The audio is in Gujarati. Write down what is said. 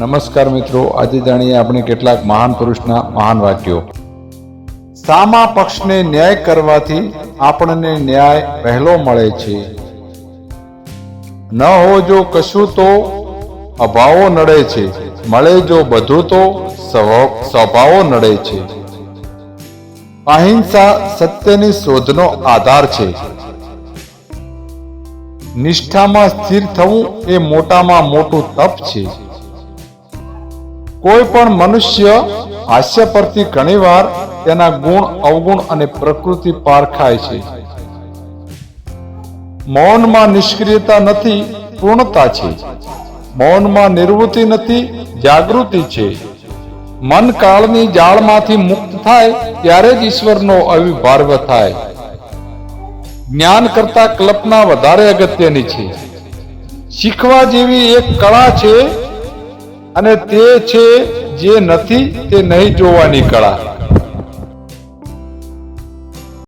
નમસ્કાર મિત્રો, આજે જાણીએ આપણે કેટલાક મહાન પુરુષના મહાન વાક્યો. સામા પક્ષને ન્યાય કરવાથી આપણને ન્યાય પહેલો મળે છે. ન હો જો કશું તો અભાવો નડે છે, મળે જો બધું તો સ્વ- સ્વભાવો નડે છે. અહિંસા સત્યની શોધનો આધાર છે. નિષ્ઠામાં સ્થિર થવું એ મોટામાં મોટું તપ છે. કોઈ પણ મનુષ્ય હાસ્ય પરથી ઘણીવાર તેના ગુણ, અવગુણ અને પ્રકૃતિ પારખાય છે. મૌનમાં નિષ્ક્રિયતા નથી, પૂર્ણતા છે. મૌનમાં નિર્વૃત્તિ નથી, જાગૃતિ છે. મન કાળની જાળમાંથી મુક્ત થાય ત્યારે જ ઈશ્વરનો અવિભાર્વ થાય. જ્ઞાન કરતા કલ્પના વધારે અગત્યની છે. શીખવા જેવી એક કળા છે અને તે છે જે નથી તે નહીં જોવાની કળા.